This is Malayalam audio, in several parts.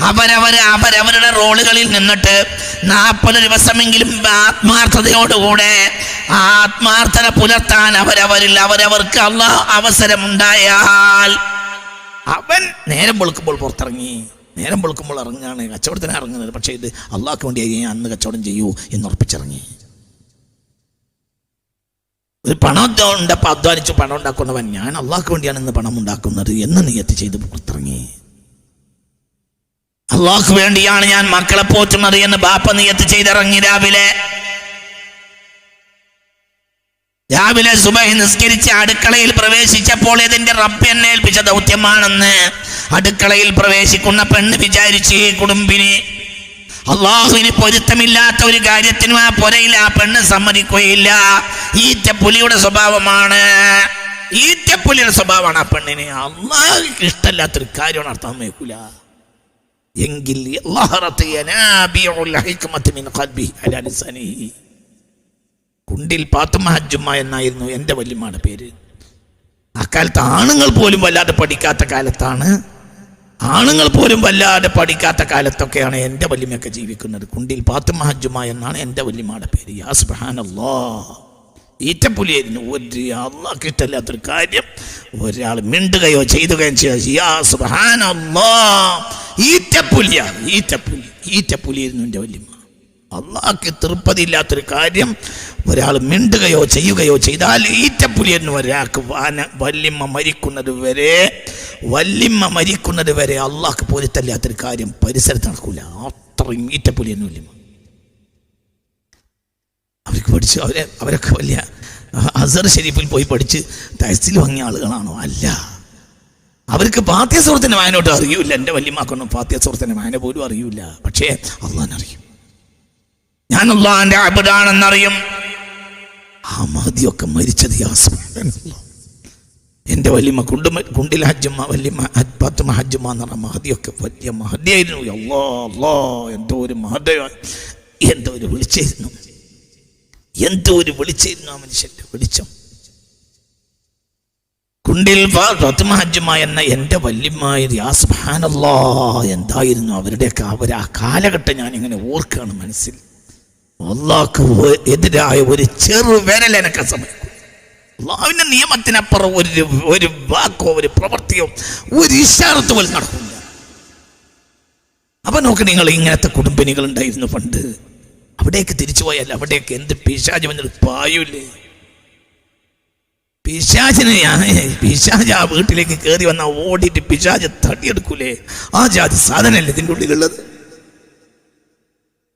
അവരവര് അവരവരുടെ റോളുകളിൽ നിന്നിട്ട് നാൽപ്പത് ദിവസമെങ്കിലും ആത്മാർത്ഥതയോടുകൂടെ ആത്മാർത്ഥത പുലർത്താൻ അവരവരിൽ അവരവർക്ക് അള്ളാഹ് അവസരമുണ്ടായാൽ അവൻ നേരം വെളുക്കുമ്പോൾ പുറത്തിറങ്ങി. നേരം വെളുക്കുമ്പോൾ ഇറങ്ങുകയാണ് കച്ചവടത്തിന് ഇറങ്ങുന്നത്. പക്ഷേ ഇത് അള്ളാഹ്ക്ക് വേണ്ടി ഞാൻ അന്ന് കച്ചവടം ചെയ്യൂ എന്ന് ഉറപ്പിച്ചിറങ്ങി. ഒരു പണം ഉണ്ടപ്പോൾ അധ്വാനിച്ച് പണം ഉണ്ടാക്കുന്നവൻ ഞാൻ അള്ളാഹ്ക്ക് വേണ്ടിയാണ് ഇന്ന് പണം ഉണ്ടാക്കുന്നത് എന്ന് നിയത്തി ചെയ്ത് പുറത്തിറങ്ങി. അള്ളാഹ്ക്ക് വേണ്ടിയാണ് ഞാൻ മക്കളെ പോറ്റുന്നത് എന്ന് ബാപ്പ നിയത്ത് ചെയ്തിറങ്ങി രാവിലെ. രാവിലെ സുബഹി നിസ്കരിച്ച് അടുക്കളയിൽ പ്രവേശിച്ചപ്പോൾ ഇതിന്റെ റബ്ബ് എന്നെ ഏൽപ്പിച്ച ദൗത്യമാണെന്ന് അടുക്കളയിൽ പ്രവേശിക്കുന്ന പെണ്ണ് വിചാരിച്ച് കുടുംബിനി അള്ളാഹുവിന് പൊരുത്തമില്ലാത്ത ഒരു കാര്യത്തിനും ആ പുരയിൽ ആ പെണ്ണ് സമ്മതിക്കുകയില്ല. ഈറ്റപ്പുലിയുടെ സ്വഭാവമാണ്. ഈറ്റപ്പുലിയുടെ സ്വഭാവമാണ് ആ പെണ്ണിന്. അള്ളാഹുക്ക് ഇഷ്ടമല്ലാത്തൊരു കാര്യമാണ് അർത്ഥം വയ്ക്കൂല എങ്കിൽ. കുണ്ടിൽ പാത്തുമ്മ ഹജ്ജുമ്മ എന്നായിരുന്നു എന്റെ വല്യമ്മയുടെ പേര്. അക്കാലത്ത് ആണുങ്ങൾ പോലും വല്ലാതെ പഠിക്കാത്ത കാലത്താണ് ആണുങ്ങൾ പോലും വല്ലാതെ പഠിക്കാത്ത കാലത്തൊക്കെയാണ് എന്റെ വല്യമ്മയൊക്കെ ജീവിക്കുന്നത്. കുണ്ടിൽ പാത്തുമ്മ മഹജുമ എന്നാണ് എന്റെ വല്യമ്മയുടെ പേര്. യാ സുബ്ഹാനല്ലാ. ഈറ്റപ്പുലിയായിരുന്നു. ഒരു അള്ളാഹ് ഇഷ്ടമില്ലാത്തൊരു കാര്യം. ഒരാൾ മിണ്ടുകയോ ചെയ്യുകയോ ചെയ്യാൻ ഈറ്റപ്പുലിയാണ്. ഈറ്റപ്പുലി. ഈറ്റപ്പുലിയായിരുന്നു എന്റെ വല്യമ്മ. അള്ളാഹ്ക്ക് തൃപ്പതിയില്ലാത്തൊരു കാര്യം ഒരാൾ മിണ്ടുകയോ ചെയ്യുകയോ ചെയ്താൽ ഈറ്റപ്പുലി എന്ന് ഒരാൾക്ക് വാന വല്യമ്മ മരിക്കുന്നത് വരെ വല്യമ്മ മരിക്കുന്നത് വരെ അള്ളാഹ്ക്ക് പൊരുത്തല്ലാത്തൊരു കാര്യം പരിസരത്ത് നടക്കൂല. അത്രയും ഈറ്റപ്പുലി എന്ന് വല്യമ്മ. അവർക്ക് പഠിച്ചു അവരെ അവരൊക്കെ വലിയ അസർ ഷെരീഫിൽ പോയി പഠിച്ച് തഹസിൽ വാങ്ങിയ ആളുകളാണോ? അല്ല. അവർക്ക് പാത്യസുഹൃത്തിന് വായനോട്ട് അറിയൂല എന്റെ വല്യമാക്കൊന്നും പാത്യസുഹൃത്തിന് വായന പോലും അറിയൂല പക്ഷേ അള്ളാഹനറിയും. ഞാൻ അള്ളാഹിന്റെ അബുദാണെന്നറിയും. ആ മഹതിയൊക്കെ മരിച്ചത് എന്റെ വല്യമ്മ കുണ്ട് കുണ്ടിൽ ഹജ്ജമ്മ വല്യമ്മ ഹജ് പത്തുമ്മ ഹജ്ജമ്മ എന്ന് പറഞ്ഞ മഹതിയൊക്കെ വലിയ മഹതിയായിരുന്നു. അല്ലോ അല്ലോ എന്തോ ഒരു മഹതയോ എന്തോ ഒരു വിളിച്ചിരുന്നു. എന്തോ ഒരു വിളിച്ചിരുന്നു ആ മനുഷ്യന്റെ വിളിച്ചം. കുണ്ടിൽ ഫാത്തിമ ഹജ്ജമ്മ എന്ന എന്റെ വല്യമായ യാസ്ബാനല്ലോ എന്തായിരുന്നു അവരുടെയൊക്കെ അവർ ആ കാലഘട്ടം ഇങ്ങനെ ഓർക്കുകയാണ് മനസ്സിൽ. അള്ളാഹ്ക്ക് എതിരായ ഒരു ചെറു വിരൽ എനക്ക് സമയക്കും അള്ളാഹുവിന്റെ നിയമത്തിനപ്പുറം ഒരു ഒരു വാക്കോ ഒരു പ്രവൃത്തിയോ ഒരു ഇഷാറത്ത് പോലും നടക്കില്ല. അപ്പൊ നോക്ക് നിങ്ങൾ ഇങ്ങനത്തെ കുടുംബിനികൾ ഉണ്ടായിരുന്നു പണ്ട്. അവിടേക്ക് തിരിച്ചു പോയാൽ അവിടേക്ക് എന്ത് പിശാജ് വന്നിട്ട് പായൂലേ? പിശാചിന് പിശാജ് ആ വീട്ടിലേക്ക് കയറി വന്ന ഓടിയിട്ട് പിശാജ് തട്ടിയെടുക്കൂലേ ആ ജാതി സാധനമല്ലേ ഇതിന്റെ ഉള്ളിലുള്ളത്?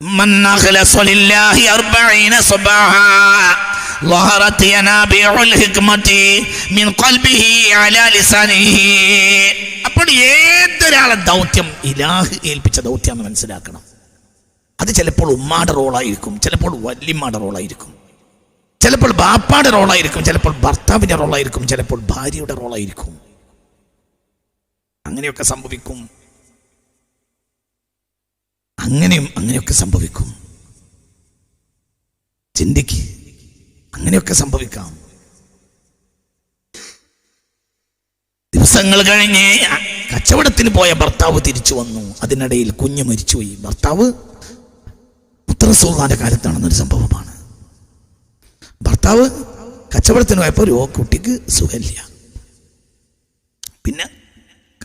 من أخلص لله أربعين صباحا ظهرت ينابيع الحكمة من قلبه على لسانه അപ്പോൾ ഏതൊരാളെ ദൗത്യം ഇലാഹ് ഏൽപ്പിച്ച ദൗത്യമാണെന്ന് മനസ്സിലാക്കണം അത് ചിലപ്പോൾ ഉമ്മാടെ റോളായിരിക്കും ചിലപ്പോൾ വല്യമ്മയുടെ റോളായിരിക്കും ചിലപ്പോൾ ബാപ്പാടെ റോളായിരിക്കും ചിലപ്പോൾ ഭർത്താവിൻ്റെ റോളായിരിക്കും ചിലപ്പോൾ ഭാര്യയുടെ റോളായിരിക്കും അങ്ങനെയൊക്കെ സംഭവിക്കും അങ്ങനെയും അങ്ങനെയൊക്കെ സംഭവിക്കും. ചിന്തിക്ക്. അങ്ങനെയൊക്കെ സംഭവിക്കാം. ദിവസങ്ങൾ കഴിഞ്ഞ് കച്ചവടത്തിന് പോയ ഭർത്താവ് തിരിച്ചു വന്നു. അതിനിടയിൽ കുഞ്ഞ് മരിച്ചുപോയി. ഭർത്താവ് മുത്തറസൂള്ളാന്റെ കാലത്താണെന്നൊരു സംഭവമാണ്. ഭർത്താവ് കച്ചവടത്തിന് പോയപ്പോൾ ഒരു കുട്ടിക്ക് സുഖമില്ല. പിന്നെ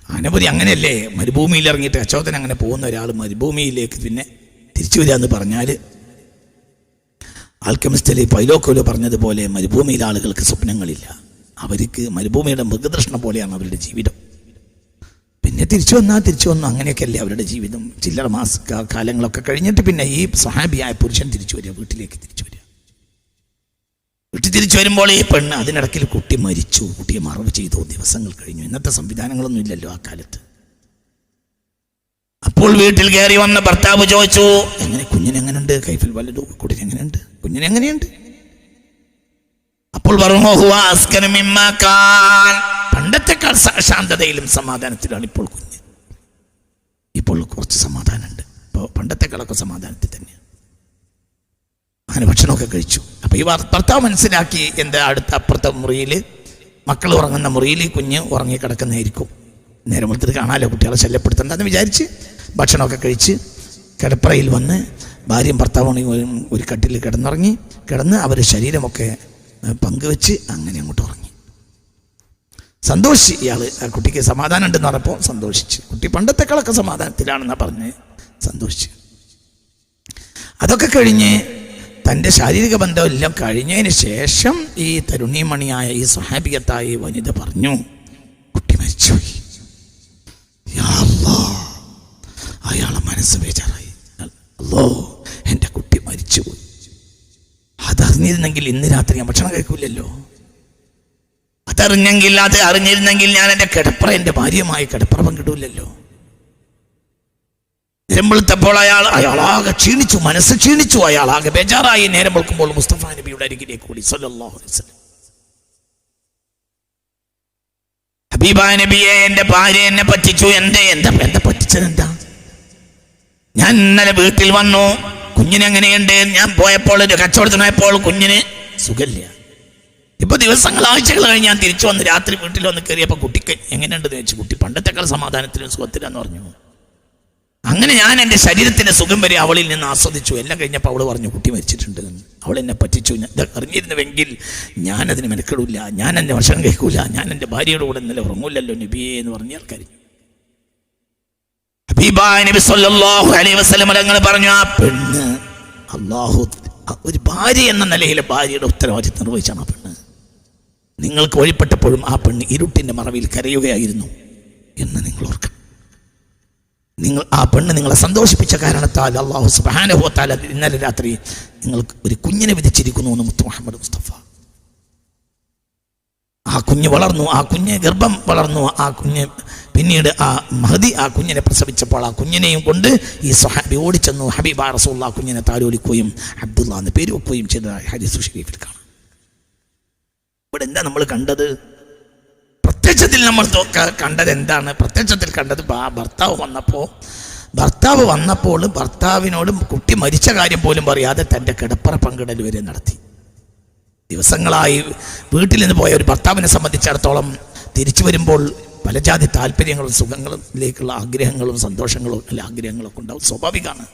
അനവധി അങ്ങനെയല്ലേ? മരുഭൂമിയിൽ ഇറങ്ങിയിട്ട് കച്ചവടത്തിന് അങ്ങനെ പോകുന്ന ഒരാൾ മരുഭൂമിയിലേക്ക് പിന്നെ തിരിച്ചു വരിക എന്ന് പറഞ്ഞാൽ ആൽക്കമിസ്റ്റലി പൈലോക്കോലോ പറഞ്ഞതുപോലെ മരുഭൂമിയിലെ ആളുകൾക്ക് സ്വപ്നങ്ങളില്ല. അവർക്ക് മരുഭൂമിയുടെ മൃഗതൃഷ്ണ പോലെയാണ് അവരുടെ ജീവിതം. പിന്നെ തിരിച്ചു വന്നാൽ തിരിച്ചു വന്നു അങ്ങനെയൊക്കെയല്ലേ അവരുടെ ജീവിതം. ചില്ലറ മാസ കാലങ്ങളൊക്കെ കഴിഞ്ഞിട്ട് പിന്നെ ഈ സഹാബിയായ പുരുഷൻ തിരിച്ചു വരിക വീട്ടിലേക്ക് തിരിച്ചു വരിക. വീട്ടിൽ തിരിച്ചു വരുമ്പോൾ ഈ പെണ്ണ് അതിനിടയ്ക്ക് കുട്ടി മരിച്ചു കുട്ടിയെ മറവ് ചെയ്തു. ദിവസങ്ങൾ കഴിഞ്ഞു. ഇന്നത്തെ സംവിധാനങ്ങളൊന്നും ഇല്ലല്ലോ ആ കാലത്ത്. അപ്പോൾ വീട്ടിൽ കയറി വന്ന ഭർത്താവ് ചോദിച്ചു എങ്ങനെ കുഞ്ഞിനെങ്ങനെയുണ്ട് കൈഫിൽ വല്ലതും കുട്ടിന് എങ്ങനെയുണ്ട്? കുഞ്ഞിനെങ്ങനെയുണ്ട് അപ്പോൾ സ- ശാന്തതയിലും സമാധാനത്തിലാണ് ഇപ്പോൾ കുഞ്ഞ്. ഇപ്പോൾ കുറച്ച് സമാധാനമുണ്ട്. ഇപ്പോൾ പണ്ടത്തെക്കാളൊക്കെ സമാധാനത്തിൽ തന്നെയാണ് അങ്ങനെ ഭക്ഷണമൊക്കെ കഴിച്ചു. അപ്പൊ ഈ ഭർ- ഭർത്താവ് മനസ്സിലാക്കി എന്റെ അടുത്ത അപ്പുറത്തെ മുറിയിൽ മക്കൾ ഉറങ്ങുന്ന മുറിയിൽ കുഞ്ഞ് ഉറങ്ങിക്കിടക്കുന്നതായിരിക്കും. നേരം വെളുത്തിട്ട് കാണാലോ കുട്ടികളെ ശല്യപ്പെടുത്തണ്ടെന്ന് വിചാരിച്ച് ഭക്ഷണമൊക്കെ കഴിച്ച് കിടപ്പറയിൽ വന്ന് ഭാര്യയും ഭർത്താവും ഒരു കട്ടിൽ കിടന്നുറങ്ങി കിടന്ന് അവരുടെ ശരീരമൊക്കെ പങ്കുവെച്ച് അങ്ങനെ അങ്ങോട്ട് ഉറങ്ങി. സന്തോഷിച്ച് ഇയാൾ ആ കുട്ടിക്ക് സമാധാനം ഉണ്ടെന്ന് പറഞ്ഞപ്പോൾ സന്തോഷിച്ച്. കുട്ടി പണ്ടത്തെക്കാളൊക്കെ സമാധാനത്തിലാണെന്നാണ് പറഞ്ഞ് സന്തോഷിച്ച്. അതൊക്കെ കഴിഞ്ഞ് തന്റെ ശാരീരിക ബന്ധം എല്ലാം കഴിഞ്ഞതിന് ശേഷം ഈ തരുണീമണിയായ ഈ സഹാബികത്തായി വനിത പറഞ്ഞു കുട്ടി മരിച്ചു. അയാളെ മനസ്സ് ബേജാറായി. അല്ലോ എന്റെ കുട്ടി മരിച്ചുപോയി. അതറിഞ്ഞിരുന്നെങ്കിൽ ഇന്ന് രാത്രി ഞാൻ ഭക്ഷണം കഴിക്കില്ലല്ലോ അതറിഞ്ഞെങ്കിൽ അത് അറിഞ്ഞിരുന്നെങ്കിൽ ഞാൻ എന്റെ കിടപ്പറ എന്റെ ഭാര്യയുമായി കിടപ്പറ പങ്കിടൂലല്ലോ. നേരം വെളുത്തപ്പോൾ അയാൾ അയാളാകെ ക്ഷീണിച്ചു മനസ്സ് ക്ഷീണിച്ചു അയാളാകെ ബേജാറായി. നേരം വെളുക്കുമ്പോൾ മുസ്തഫ നബിയുടെ അരികിലേക്ക് കൂടി വസല്ലം. ഹബീബ നബിയെ എന്റെ ഭാര്യ എന്നെ പറ്റിച്ചു. എന്റെ എന്താ എന്താ പറ്റിച്ചത് എന്താ? ഞാൻ ഇന്നലെ വീട്ടിൽ വന്നു. കുഞ്ഞിന് എങ്ങനെയുണ്ട്? ഞാൻ പോയപ്പോൾ ഒരു കച്ചവടത്തിനായപ്പോൾ കുഞ്ഞിന് സുഖമില്ല. ഇപ്പൊ ദിവസങ്ങൾ ആഴ്ചകൾ കഴിഞ്ഞ് ഞാൻ തിരിച്ചു വന്ന് രാത്രി വീട്ടിൽ വന്ന് കയറിയപ്പോൾ കുട്ടിക്ക് എങ്ങനെയുണ്ടെന്ന് ചോദിച്ചു. കുട്ടി പണ്ടത്തെക്കാൾ സമാധാനത്തിലും സുഖത്തിലാന്ന് പറഞ്ഞു. അങ്ങനെ ഞാൻ എന്റെ ശരീരത്തിന്റെ സുഖം വരെ അവളിൽ നിന്ന് ആസ്വദിച്ചു. എല്ലാം കഴിഞ്ഞപ്പോൾ അവൾ പറഞ്ഞു കുട്ടി മരിച്ചിട്ടുണ്ട്. അവൾ എന്നെ പറ്റിച്ചു. ഞാൻ അറിഞ്ഞിരുന്നുവെങ്കിൽ ഞാൻ അതിന് മെനക്കെടില്ല ഞാൻ എന്റെ ഭക്ഷണം കഴിക്കൂല ഞാൻ എന്റെ ഭാര്യയുടെ കൂടെ ഇന്നലെ ഉറങ്ങൂലല്ലോ നബിയെ എന്ന് പറഞ്ഞ ആൾക്കാർ പറഞ്ഞു ആ പെണ്ണ് അള്ളാഹു ഒരു ഭാര്യ എന്ന നിലയിലെ ഭാര്യയുടെ ഉത്തരവാദിത്വം നിർവഹിച്ചാണ് ആ പെണ്ണ്. നിങ്ങൾക്ക് വഴിപ്പെട്ടപ്പോഴും ആ പെണ്ണ് ഇരുട്ടിന്റെ മറവിൽ കരയുകയായിരുന്നു എന്ന് നിങ്ങൾ ഓർക്കണം. നിങ്ങൾ ആ പെണ്ണ് നിങ്ങളെ സന്തോഷിപ്പിച്ച കാരണത്താൽ അള്ളാഹു സുബാനുഭവത്താൽ ഇന്നലെ രാത്രി നിങ്ങൾക്ക് ഒരു കുഞ്ഞിനെ വിധിച്ചിരിക്കുന്നു എന്ന് മുത്തു മുഹമ്മദ് മുസ്തഫ. ആ കുഞ്ഞ് വളർന്നു ആ കുഞ്ഞ് ഗർഭം വളർന്നു ആ കുഞ്ഞ് പിന്നീട് ആ മഹദി ആ കുഞ്ഞിനെ പ്രസവിച്ചപ്പോൾ ആ കുഞ്ഞിനെയും കൊണ്ട് ഈ സഹാബി ഓടിച്ചെന്നു ഹബീബ റസൂള്ള ആ കുഞ്ഞിനെ താലോലിക്കുകയും അബ്ദുള്ള എന്ന് പേര് വെക്കുകയും ചെയ്ത ഹദീസ് ഷരീഫിൽ കാണാം. ഇവിടെ എന്താ നമ്മൾ കണ്ടത്? പ്രത്യക്ഷത്തിൽ നമ്മൾ കണ്ടത് എന്താണ്? പ്രത്യക്ഷത്തിൽ കണ്ടത് ഭർത്താവ് വന്നപ്പോൾ ഭർത്താവ് വന്നപ്പോൾ ഭർത്താവിനോട് കുട്ടി മരിച്ച കാര്യം പോലും പറയാതെ തന്റെ കിടപ്പറ പങ്കിടൽ വരെ നടത്തി. ദിവസങ്ങളായി വീട്ടിൽ നിന്ന് പോയ ഒരു ഭർത്താവിനെ സംബന്ധിച്ചിടത്തോളം തിരിച്ചു വരുമ്പോൾ പലജാതി താല്പര്യങ്ങളും സുഖങ്ങളിലേക്കുള്ള ആഗ്രഹങ്ങളും സന്തോഷങ്ങളും അല്ല ആഗ്രഹങ്ങളൊക്കെ ഉണ്ടാവും. സ്വാഭാവികമാണ്.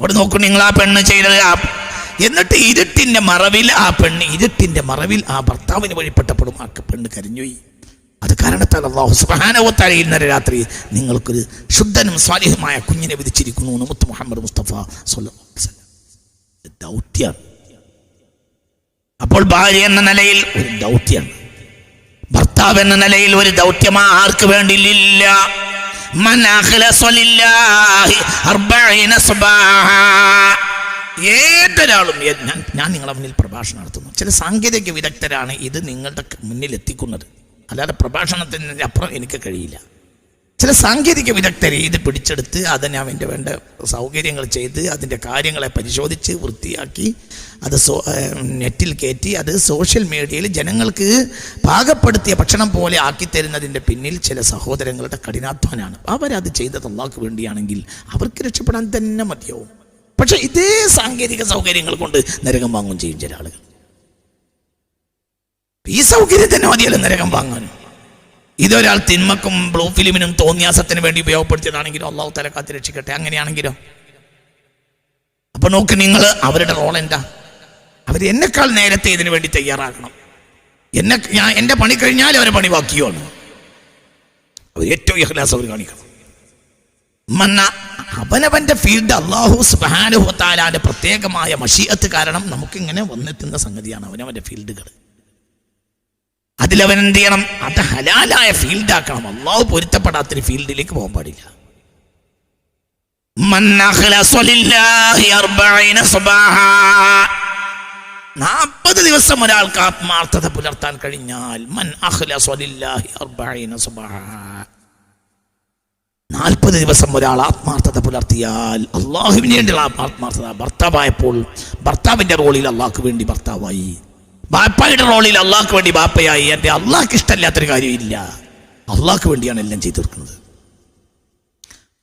അവിടെ നോക്കൂ നിങ്ങൾ ആ പെണ്ണ് ചെയ്തത് ആ എന്നിട്ട് ഇരുട്ടിന്റെ മറവിൽ ആ പെണ്ണ് ഇരുട്ടിന്റെ മറവിൽ ആ ഭർത്താവിന് വഴിപ്പെട്ടപ്പോഴും ആ പെണ്ണ് കരിഞ്ഞുപോയി അത് കാരണത്താൽ അള്ളാഹു സുബാനവത്താല ഇന്നലെ രാത്രി നിങ്ങൾക്കൊരു ശുദ്ധനും സ്വാലിഹുമായ കുഞ്ഞിനെ വിധിച്ചിരിക്കുന്നു എന്ന് മുത്ത് മുഹമ്മദ് മുസ്തഫ. ദൗത്യാണ് അപ്പോൾ ഭാര്യ എന്ന നിലയിൽ ഒരു ദൗത്യാണ് ഭർത്താവ് എന്ന നിലയിൽ ഒരു ദൗത്യമാ ആർക്ക് വേണ്ടിയില്ല ലില്ലാഹി അർബഈന സ്വബാഹ. ഏതൊരാളും ഞാൻ ഞാൻ നിങ്ങളെ മുന്നിൽ പ്രഭാഷണം നടത്തുന്നു. ചില സാങ്കേതിക വിദഗ്ധരാണ് ഇത് നിങ്ങളുടെ മുന്നിൽ എത്തിക്കുന്നത്. അല്ലാതെ പ്രഭാഷണത്തിന് അപ്പുറം എനിക്ക് കഴിയില്ല. ചില സാങ്കേതിക വിദഗ്ധരെ ഇത് പിടിച്ചെടുത്ത് അതിന് അവന്റെ വേണ്ട സൗകര്യങ്ങൾ ചെയ്ത് അതിന്റെ കാര്യങ്ങളെ പരിശോധിച്ച് വൃത്തിയാക്കി അത് സോ നെറ്റിൽ കയറ്റി അത് സോഷ്യൽ മീഡിയയിൽ ജനങ്ങൾക്ക് പാകപ്പെടുത്തിയ ഭക്ഷണം പോലെ ആക്കി തരുന്നതിന്റെ പിന്നിൽ ചില സഹോദരങ്ങളുടെ കഠിനാധ്വാനാണ്. അവരത് ചെയ്തത് അള്ളാഹ്ക്ക് വേണ്ടിയാണെങ്കിൽ അവർക്ക് രക്ഷപ്പെടാൻ തന്നെ മതിയാവും. പക്ഷെ ഇതേ സാങ്കേതിക സൗകര്യങ്ങൾ കൊണ്ട് നരകം വാങ്ങും ചെയ്യും ചില ആളുകൾ. ഈ സൗകര്യം തന്നെ മതിയല്ലോ നരകം വാങ്ങാൻ. ഇതൊരാൾ തിന്മക്കും ബ്ലൂ ഫിലിമിനും തോന്നിയാസത്തിന് വേണ്ടി ഉപയോഗപ്പെടുത്തിയതാണെങ്കിലോ അള്ളാഹു തല കാത്തി രക്ഷിക്കട്ടെ. അങ്ങനെയാണെങ്കിലോ? അപ്പൊ നോക്ക് നിങ്ങൾ അവരുടെ റോൾ എന്താ? അവർ എന്നെക്കാൾ നേരത്തെ ഇതിനു വേണ്ടി തയ്യാറാക്കണം എന്നെ ഞാൻ എന്റെ പണി കഴിഞ്ഞാൽ അവരെ പണി ബാക്കിയാണ് അവർ ഏറ്റവും ഇഹ്ലാസ് അവർ കാണിക്കണം. മന്ന അവനവന്റെ ഫീൽഡ് അള്ളാഹു സുബാനുഹത്താലാന്റെ പ്രത്യേകമായ മഷീയത്ത് കാരണം നമുക്കിങ്ങനെ വന്നെത്തുന്ന സംഗതിയാണ് അവനവന്റെ ഫീൽഡുകൾ അതിലവൻ എന്ത് ചെയ്യണം അത് ഹലാലായ ഫീൽഡാക്കണം അള്ളാഹു പൊരുത്തപ്പെടാത്തൊരു ഫീൽഡിലേക്ക് പോകാൻ പാടില്ല. നാൽപ്പത് ദിവസം ഒരാൾക്ക് ആത്മാർത്ഥത പുലർത്താൻ കഴിഞ്ഞാൽ മൻ അഖ്ലസ ലില്ലാഹി അർബഈന സ്വബാഹാ. നാൽപ്പത് ദിവസം ഒരാൾ ആത്മാർത്ഥത പുലർത്തിയാൽ അള്ളാഹുവിന് വേണ്ടിയുള്ള ആത്മാർത്ഥത ഭർത്താവായപ്പോൾ ഭർത്താവിന്റെ റോളിൽ അള്ളാഹ്ക്ക് വേണ്ടി ഭർത്താവായി. ബാപ്പയുടെ റോളിൽ അള്ളാഹ്ക്ക് വേണ്ടി ബാപ്പയായി. എന്റെ അള്ളാഹ്ക്ക് ഇഷ്ടമില്ലാത്തൊരു കാര്യമില്ല അള്ളാഹ്ക്ക് വേണ്ടിയാണ് എല്ലാം ചെയ്തു തീർക്കുന്നത്.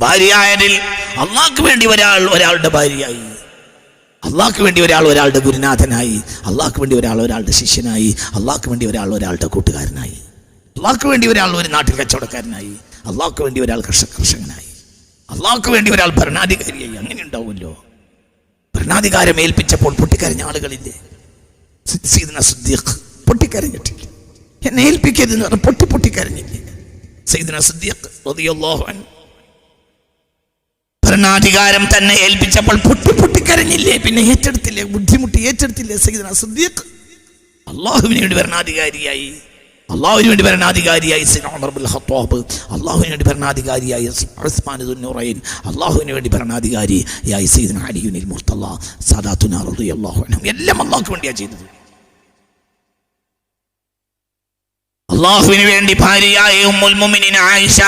ഭാര്യയായതിൽ അള്ളാഹ്ക്ക് വേണ്ടി ഒരാൾ ഒരാളുടെ ഭാര്യയായി. അള്ളാഹ്ക്ക് വേണ്ടി ഒരാൾ ഒരാളുടെ ഗുരുനാഥനായി. അള്ളാഹ്ക്ക് വേണ്ടി ഒരാൾ ഒരാളുടെ ശിഷ്യനായി. അള്ളാഹ്ക്ക് വേണ്ടി ഒരാൾ ഒരാളുടെ കൂട്ടുകാരനായി. അള്ളാഹ്ക്ക് വേണ്ടി ഒരാൾ ഒരു നാട്ടിൽ കച്ചവടക്കാരനായി. അള്ളാഹ്ക്ക് വേണ്ടി ഒരാൾ കർഷക കർഷകനായി. അള്ളാഹ്ക്ക് വേണ്ടി ഒരാൾ ഭരണാധികാരിയായി. അങ്ങനെ ഉണ്ടാവുമല്ലോ. ഭരണാധികാരം ഏൽപ്പിച്ചപ്പോൾ പൊട്ടിക്കരഞ്ഞ ആളുകളില്ലേ? സിദ്ദീഖ് പൊട്ടിക്കരഞ്ഞിട്ടില്ല. എന്നെ ഏൽപ്പിക്കരുതെന്ന് പറഞ്ഞാൽ പൊട്ടി പൊട്ടിക്കരഞ്ഞില്ലേ. ഭരണാധികാരം തന്നെ ഏൽപ്പിച്ചപ്പോൾ പൊട്ടി പൊട്ടിക്കരഞ്ഞില്ലേ? പിന്നെ ഏറ്റെടുത്തില്ലേ? ബുദ്ധിമുട്ടി ഏറ്റെടുത്തില്ലേ? സൈദന സിദ്ദീഖ്? വേണ്ടി ഭരണാധികാരിയായി. അള്ളാഹുവിന് വേണ്ടി ഭരണാധികാരിയായി ഖത്താബ്. അള്ളാഹുവിന് വേണ്ടി ഭരണാധികാരിയായി ഉസ്മാൻ ദുന്നുറൈൻ അള്ളാഹുവിന് വേണ്ടി ഭരണാധികാരിയായി സയ്യിദന അലിയുനിൽ മുർത്തല്ല സാദാത്തുന റളിയല്ലാഹു അൻഹു. എല്ലാം അള്ളാഹുക്ക് വേണ്ടിയാണ് ചെയ്തത്. അള്ളാഹുവിന് വേണ്ടി ഭാര്യയായ ഉമ്മുൽ മുഅ്മിനീൻ ആയിഷ.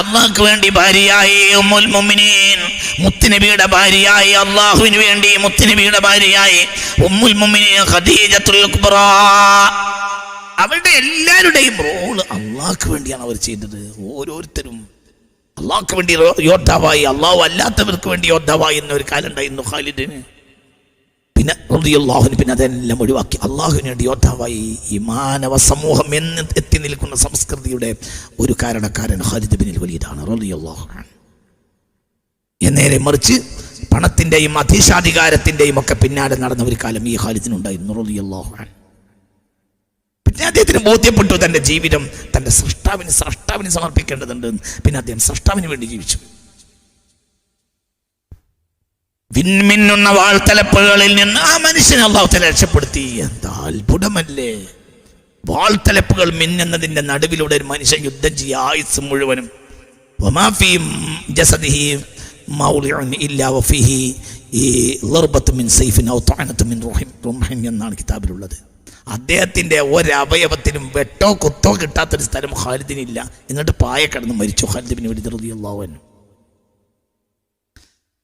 അള്ളാഹ്ക്ക് വേണ്ടി ഭാര്യയായ ഉമ്മുൽ മുഅ്മിനീൻ. മുത്തുനബിയുടെ ഭാര്യയായി അള്ളാഹുവിന് വേണ്ടി മുത്തുനബിയുടെ ഭാര്യയായി ഉമ്മുൽ മുഅ്മിനീൻ ഖദീജത്തുൽ കുബ്ര അവരുടെ എല്ലാവരുടെയും റോൾ അള്ളാഹ്ക്ക് വേണ്ടിയാണ് അവർ ചെയ്തത്. ഓരോരുത്തരും അള്ളാഹ്ക്ക് വേണ്ടി യോദ്ധാവായി അള്ളാഹു അല്ലാത്തവർക്ക് വേണ്ടി യോദ്ധാവായി എന്നൊരു കാലം ഉണ്ടായിരുന്നു ഖാലിദിന്. പിന്നെ അള്ളാഹുന് പിന്നെ അതെല്ലാം ഒഴിവാക്കി. അള്ളാഹുവിന് വേണ്ടി യോദ്ധാവായി ഈ മാനവ സമൂഹം എന്ന് എത്തി നിൽക്കുന്ന സംസ്കൃതിയുടെ ഒരു കാരണക്കാരൻ ഖാലിദ് ബിനിൽ വലിയതാണ് നേരെ മറിച്ച് പണത്തിന്റെയും അധീശാധികാരത്തിന്റെയും ഒക്കെ പിന്നാലെ നടന്ന ഒരു കാലം ഈ ഖാലിദിനുണ്ടായിരുന്നു അൻഹു. പിന്നെ അദ്ദേഹത്തിന് ബോധ്യപ്പെട്ടു തന്റെ ജീവിതം തന്റെ സൃഷ്ടാവിന് സൃഷ്ടാവിന് സമർപ്പിക്കേണ്ടതുണ്ട് പിന്നെ അദ്ദേഹം സൃഷ്ടാവിന് വേണ്ടി ജീവിച്ചു. വിൻമിന്നുന്ന വാൾത്തലപ്പുകളിൽ നിന്ന് ആ മനുഷ്യനെ അള്ളാഹുത്തല രക്ഷപ്പെടുത്തി. എന്താ അത്ഭുതമല്ലേ? വാൾത്തലപ്പുകൾ മിന്നുന്നതിന്റെ നടുവിലൂടെ ഒരു മനുഷ്യൻ യുദ്ധം ചെയ്യുക ആയുസ് മുഴുവനും. എന്നാണ് കിതാബിലുള്ളത്. അദ്ദേഹത്തിന്റെ ഒരവയവത്തിനും വെട്ടോ കുത്തോ കിട്ടാത്തൊരു സ്ഥലം ഖാലിദിനില്ല. എന്നിട്ട് പായ കിടന്ന് മരിച്ചു ഖാലിദ് ബിൻ വലിദ്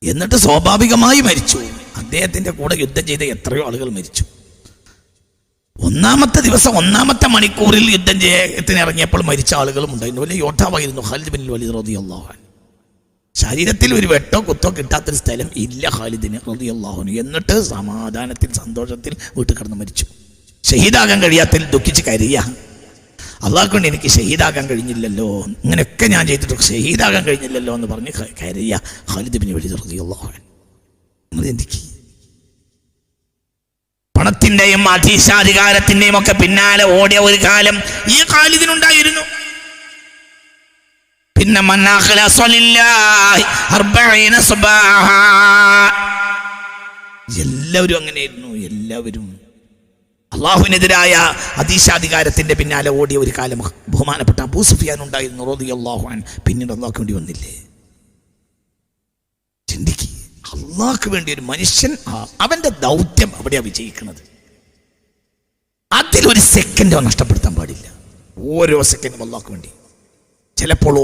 എന്നിട്ട് സ്വാഭാവികമായി മരിച്ചു. അദ്ദേഹത്തിന്റെ കൂടെ യുദ്ധം ചെയ്ത എത്രയോ ആളുകൾ മരിച്ചു. ഒന്നാമത്തെ ദിവസം ഒന്നാമത്തെ മണിക്കൂറിൽ യുദ്ധം ചെയ്യത്തിന് ഇറങ്ങിയപ്പോൾ മരിച്ച ആളുകളും ഉണ്ടായിരുന്നു. വലിയ യോദ്ധാവായിരുന്നു ഖാലിദ് ബിൻ വലിദ് ശരീരത്തിൽ ഒരു വെട്ടോ കുത്തോ കിട്ടാത്തൊരു സ്ഥലം ഇല്ല ഖാലിദിന് റളിയല്ലാഹുനു എന്നിട്ട് സമാധാനത്തിൽ സന്തോഷത്തിൽ വീട്ടിൽ കിടന്ന് മരിച്ചു. ഷഹീദാകാൻ കഴിയാത്തതിൽ ദുഃഖിച്ച് കരിയ അള്ളാഹ് കൊണ്ട് എനിക്ക് ഷഹീദാകാൻ കഴിഞ്ഞില്ലല്ലോ. ഇങ്ങനെയൊക്കെ ഞാൻ ചെയ്തിട്ട് ഷഹീദാകാൻ കഴിഞ്ഞില്ലല്ലോ എന്ന് പറഞ്ഞ് ക- കരയ ഖാലിദ് ബിൻ റളിയല്ലാഹു അൻഹു. നിങ്ങൾ ഒക്കെ പിന്നാലെ ഓടിയ ഒരു കാലം ഈ ഖാലിദിനുണ്ടായിരുന്നു. പിന്നെ. എല്ലാവരും അങ്ങനെയായിരുന്നു. എല്ലാവരും അള്ളാഹുവിനെതിരായ അതീശാധികാരത്തിന്റെ പിന്നാലെ ഓടിയ ഒരു കാലം ബഹുമാനപ്പെട്ട അബൂ സുഫിയാൻ ഉണ്ടായിരുന്നു റോദി അള്ളാഹുവാൻ പിന്നീട് അള്ളാഹ്ക്ക് വേണ്ടി വന്നില്ലേ? ചിന്തിക്ക്. അള്ളാഹ്ക്ക് വേണ്ടി ഒരു മനുഷ്യൻ അവന്റെ ദൗത്യം അവിടെയാ വിജയിക്കുന്നത്. അതിലൊരു സെക്കൻഡോ നഷ്ടപ്പെടുത്താൻ പാടില്ല. ഓരോ സെക്കൻഡും അള്ളാഹ്ക്ക് വേണ്ടി. ചിലപ്പോൾ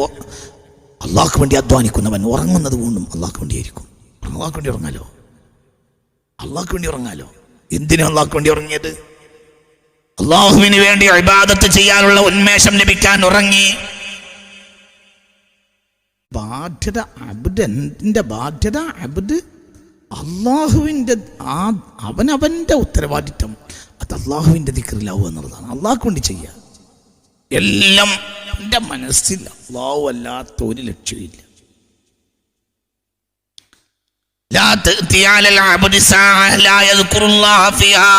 അള്ളാഹ്ക്ക് വേണ്ടി അധ്വാനിക്കുന്നവൻ ഉറങ്ങുന്നത് കൊണ്ടും അള്ളാഹ്ക്ക് വേണ്ടിയായിരിക്കും അള്ളാഹ്ക്ക് വേണ്ടി ഉറങ്ങാലോ? അള്ളാഹ്ക്ക് വേണ്ടി ഉറങ്ങാലോ? എന്തിനാ അള്ളാഹ്ക്ക് വേണ്ടി ഉറങ്ങിയത്? അള്ളാഹുവിന് വേണ്ടി ഇബാദത്ത് ചെയ്യാനുള്ള ഉന്മേഷം ലഭിക്കാൻ ഉറങ്ങി ബാധ്യത അബ്ദ് എൻ്റെ ബാധ്യത അബ്ദ് അള്ളാഹുവിൻ്റെ ആ അവനവൻ്റെ ഉത്തരവാദിത്തം അത് അള്ളാഹുവിൻ്റെ ദിക്കറിലാവുക എന്നുള്ളതാണ് അള്ളാഹ്ക്ക് വേണ്ടി ചെയ്യുക എല്ലാം എൻ്റെ മനസ്സിൽ അള്ളാഹു അല്ലാത്ത ഒരു ലക്ഷ്യമില്ല لا تأتي على العبد ساعة لا يذكر الله فيها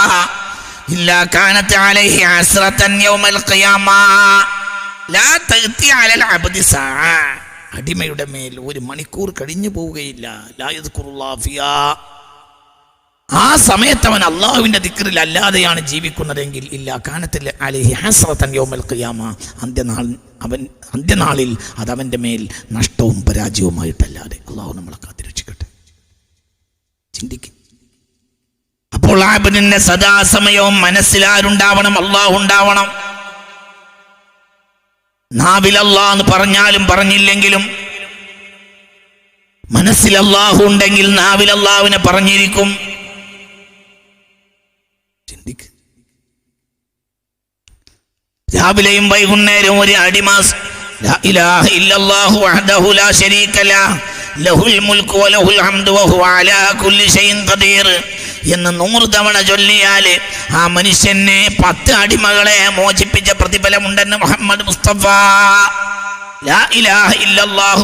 إلا كانت عليه عسرة يوم القيامة لا تأتي على العبد ساعة അടിമയുടെ മേൽ ഒരു മണിക്കൂർ കഴിഞ്ഞു പോവുകയില്ല ലാ യദ്കുറുല്ലാഹ ഫിഹാ. ആ സമയത്ത് അവൻ അള്ളാഹുവിന്റെ ദിക്റിൽ അല്ലാതെയാണ് ജീവിക്കുന്നതെങ്കിൽ ഇല്ല കാനത്തിൽ അലഹി ഹസ്രത്തൻ യോമൽ ഖിയാമ അന്ത്യനാൾ അവൻ അന്ത്യനാളിൽ അത് അവന്റെ മേൽ നഷ്ടവും പരാജയവുമായിട്ടല്ലാതെ അള്ളാഹു നമ്മളെ ആബിദിന്റെ സദാസമയവും മനസ്സിലാരുണ്ടാവണം അള്ളാഹു ഉണ്ടാവണം അള്ളാഹ് എന്ന് പറഞ്ഞാലും പറഞ്ഞില്ലെങ്കിലും മനസ്സിൽ അള്ളാഹു ഉണ്ടെങ്കിൽ നാവിൽ പറഞ്ഞിരിക്കും. രാവിലെയും വൈകുന്നേരവും ഒരു അടിമാസ് ലഹുൽ മുൽക്കു വലഹുൽ ഹംദു വഹു അലാ കുല്ലി ഷൈഇൻ ഖദീർ. എന്ന് നൂറ് തവണ ചൊല്ലിയാൽ ആ മനുഷ്യനെ പത്ത് അടിമകളെ മോചിപ്പിച്ച പ്രതിഫലമുണ്ടെന്ന് മുഹമ്മദ് മുസ്തഫ. ലാ ഇലാഹ ഇല്ലല്ലാഹു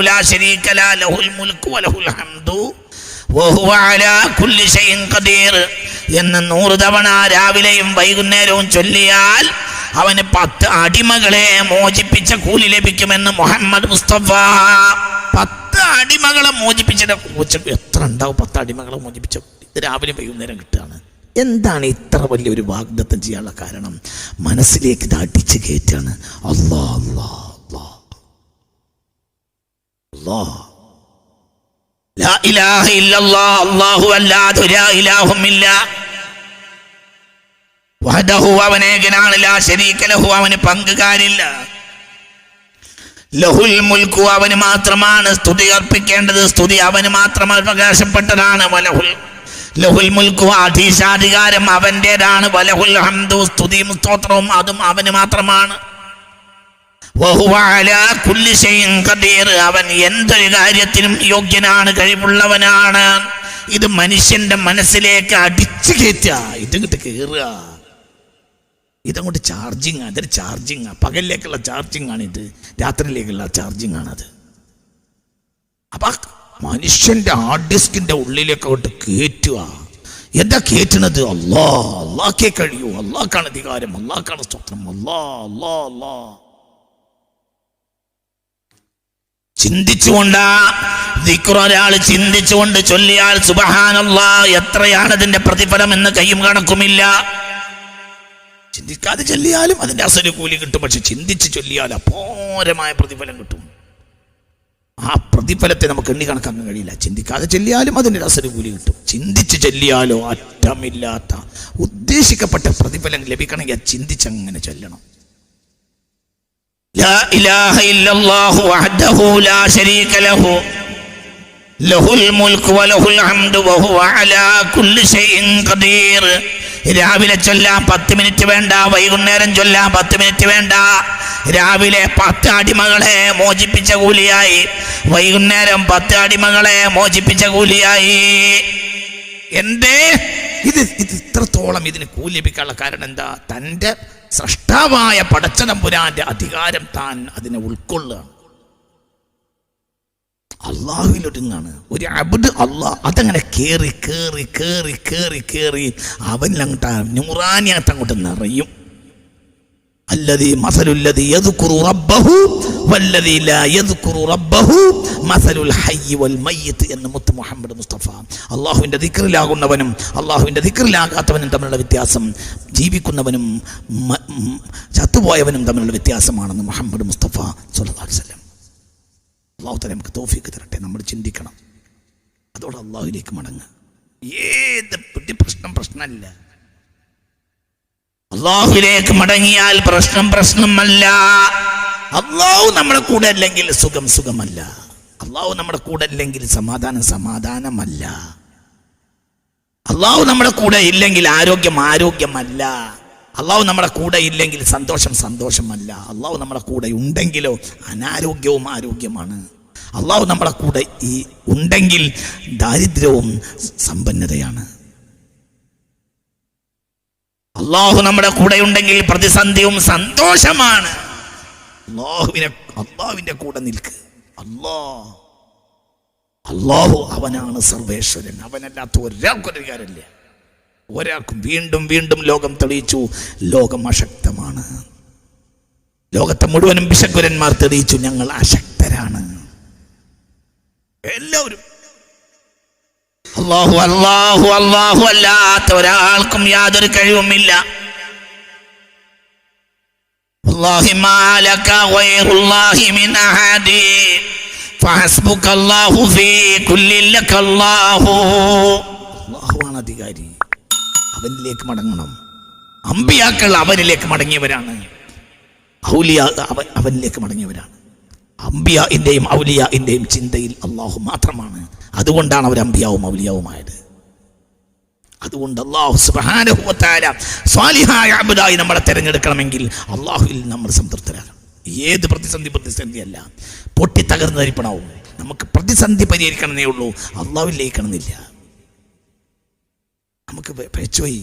ലാ ശരീക ലഹുൽ വലഹുൽ ഹംദു. വഹുവ അലാ കുല്ലി ഖദീർ എന്ന് നൂറ് തവണ രാവിലെയും വൈകുന്നേരവും ചൊല്ലിയാൽ അവന് പത്ത് അടിമകളെ മോചിപ്പിച്ച കൂലി ലഭിക്കുമെന്ന് മുഹമ്മദ് മുസ്തഫ. പത്ത് അടിമകളെ മോചിപ്പിച്ചിട്ട് എത്ര ഉണ്ടാവും പത്ത് അടിമകളെ മോചിപ്പിച്ച രാവിലെ വൈകുന്നേരം കിട്ടുകയാണ് എന്താണ് ഇത്ര വലിയൊരു വാഗ്ദത്തം ചെയ്യാനുള്ള കാരണം? മനസ്സിലേക്ക് ഇത് അടിച്ച് കയറ്റാണ് അള്ളാ അള്ളാ അള്ളാ അള്ളാ അവന് പങ്കുകാരില്ല. ലഹുൽ മാത്രമാണ് സ്തുതി അർപ്പിക്കേണ്ടത്. സ്തുതി അവന് മാത്രം അവകാശപ്പെട്ടതാണ്. ലഹുൽ മുൽക്കും അധീശാധികാരം അവന്റെതാണ് വലഹുൽ ഹംദു സ്തുതിയും സ്തോത്രവും അതും അവന് മാത്രമാണ്. അവൻ എന്തൊരു കാര്യത്തിനും യോഗ്യനാണ് കഴിവുള്ളവനാണ്. ഇത് മനുഷ്യന്റെ മനസ്സിലേക്ക് അടിച്ചു കയറ്റുക. ഇതിങ്ങോട്ട് കയറുക. ഇതങ്ങോട്ട് ചാർജിങ് അതൊരു ചാർജിങ്. പകലിലേക്കുള്ള ചാർജിങ് ആണ് ഇത് രാത്രിയിലേക്കുള്ള ചാർജിങ് ആണത് അപ്പൊ മനുഷ്യന്റെ ഹാർഡ് ഡിസ്കിന്റെ ഉള്ളിലേക്ക് അങ്ങോട്ട് കയറ്റുക എന്താ കയറ്റണത് അല്ലാ അല്ലാക്കേ കഴിയൂ. അല്ലാക്കാണ് അധികാരം. അല്ലാക്കാണ് സ്വപ്നം. അല്ലാ അല്ലാ അല്ലാ ചിന്തിച്ചുകൊണ്ടാ ഒരാൾ ചിന്തിച്ചുകൊണ്ട് ചൊല്ലിയാൽ സുബഹാനല്ല എത്രയാണ് അതിന്റെ പ്രതിഫലം എന്ന് കയ്യും കണക്കുമില്ല. ചിന്തിക്കാതെ ചൊല്ലിയാലും അതിന്റെ അസൽ കൂലി കിട്ടും. പക്ഷെ ചിന്തിച്ച് ചൊല്ലിയാൽ അപോരമായ പ്രതിഫലം കിട്ടും. ആ പ്രതിഫലത്തെ നമുക്ക് എണ്ണി കണക്കാക്കാൻ കഴിയില്ല. ചിന്തിക്കാതെ ചെല്ലിയാലും അതിന്റെ അസര കൂലി കിട്ടും. ചിന്തിച്ച് ചെല്ലിയാലോ അറ്റമില്ലാത്ത ഉദ്ദേശിക്കപ്പെട്ട പ്രതിഫലം ലഭിക്കണമെങ്കിൽ ചിന്തിച്ച് അങ്ങനെ ചെല്ലണം. ഇലാഹ إله إلا ലാ وحده ലഹു. രാവിലെ ചൊല്ലാം പത്ത് മിനിറ്റ് വേണ്ട വൈകുന്നേരം ചൊല്ലാം പത്ത് മിനിറ്റ് വേണ്ട. രാവിലെ പത്ത് അടിമകളെ മോചിപ്പിച്ച കൂലിയായി വൈകുന്നേരം പത്ത് അടിമകളെ മോചിപ്പിച്ച കൂലിയായി. എന്തേ? ഇത് ഇത് ഇത്രത്തോളം ഇതിന് കൂലി ലഭിക്കാനുള്ള കാരണം എന്താ? തന്റെ സൃഷ്ടാവായ പടച്ചതമ്പുരാന്റെ അധികാരം താൻ അതിനെ ഉൾക്കൊള്ളുകയാണ്. അള്ളാഹുവിലൊരുങ്ങാണ്. ഒരു അബ്ദ് അള്ളാഹ് അതങ്ങനെ കയറി കയറി കയറി കയറി കയറി അവനിലങ്ങോട്ട് നൂറാനിയായിട്ട് അങ്ങോട്ട് നിറയും. അല്ലതി മസലുല്ലതി യദ്കുറു റബ്ബഹു ലാ റബ്ബഹു മസലുൽ വൽ എന്ന് മുത്ത് മുഹമ്മദ് മുസ്തഫ. തമ്മിലുള്ള വ്യത്യാസം ജീവിക്കുന്നവനും ചത്തുപോയവനും തമ്മിലുള്ള വ്യത്യാസമാണെന്ന് മുഹമ്മദ് മുസ്തഫ സല്ലല്ലാഹു അലൈഹി വസല്ലം അള്ളാഹു തന്നെ നമുക്ക് തോഫിക്ക് തരട്ടെ. നമ്മൾ ചിന്തിക്കണം. അതോടെ അള്ളാഹുലേക്ക് മടങ്ങുക. ഏത് പിടി പ്രശ്നം പ്രശ്നമല്ല. അള്ളാഹുലേക്ക് മടങ്ങിയാൽ പ്രശ്നം പ്രശ്നമല്ല. അള്ളാഹു നമ്മുടെ കൂടെ അല്ലെങ്കിൽ സുഖം സുഖമല്ല. അള്ളാഹു നമ്മുടെ കൂടെ അല്ലെങ്കിൽ സമാധാനം സമാധാനമല്ല. അള്ളാഹു നമ്മുടെ കൂടെ ഇല്ലെങ്കിൽ ആരോഗ്യം ആരോഗ്യമല്ല. അള്ളാഹു നമ്മുടെ കൂടെ ഇല്ലെങ്കിൽ സന്തോഷം സന്തോഷമല്ല. അള്ളാഹു നമ്മുടെ കൂടെ ഉണ്ടെങ്കിലോ അനാരോഗ്യവും ആരോഗ്യമാണ്. അള്ളാഹു നമ്മുടെ കൂടെ ഈ ഉണ്ടെങ്കിൽ ദാരിദ്ര്യവും സമ്പന്നതയാണ്. അള്ളാഹു നമ്മുടെ കൂടെ ഉണ്ടെങ്കിൽ പ്രതിസന്ധിയും സന്തോഷമാണ്. അള്ളാഹുവിനെ അള്ളാഹുവിന്റെ കൂടെ നിൽക്ക്. അല്ലാ അള്ളാഹു അവനാണ് സർവേശ്വരൻ. അവനല്ലാത്ത ഒരാൾക്കൊരു ഒരു കാര്യമില്ല ഒരാൾക്കും വീണ്ടും വീണ്ടും ലോകം തെളിയിച്ചു. ലോകം അശക്തമാണ്. ലോകത്തെ മുഴുവനും വിശക്കുരന്മാർ തെളിയിച്ചു ഞങ്ങൾ അശക്തരാണ്. എല്ലാവരും. അള്ളാഹു അള്ളാഹു അള്ളാഹു അല്ലാത്ത ഒരാൾക്കും യാതൊരു കഴിവുമില്ല. അള്ളാഹുമാണ് അധികാരി. അവനിലേക്ക് മടങ്ങണം. അമ്പിയാക്കൾ അവനിലേക്ക് മടങ്ങിയവരാണ്. ഔലിയ അവൻ അവനിലേക്ക് മടങ്ങിയവരാണ്. അമ്പിയാന്റെയും ഔലിയാന്റെയും ചിന്തയിൽ അള്ളാഹു മാത്രമാണ്. അതുകൊണ്ടാണ് അവർ അമ്പിയാവും ഔലിയാവുമായത്. അതുകൊണ്ട് അള്ളാഹു സ്വാലിഹായ നമ്മളെ തിരഞ്ഞെടുക്കണമെങ്കിൽ അള്ളാഹുവിൽ നമ്മൾ സംതൃപ്തരാകണം. ഏത് പ്രതിസന്ധി പ്രതിസന്ധിയല്ല. പൊട്ടി തകർന്ന് ധരിപ്പണാവും നമുക്ക് പ്രതിസന്ധി പരിഹരിക്കണമെന്നേ ഉള്ളൂ. അള്ളാവിലേക്കണമെന്നില്ല നമുക്ക് പ- പഴിച്ചുപോയി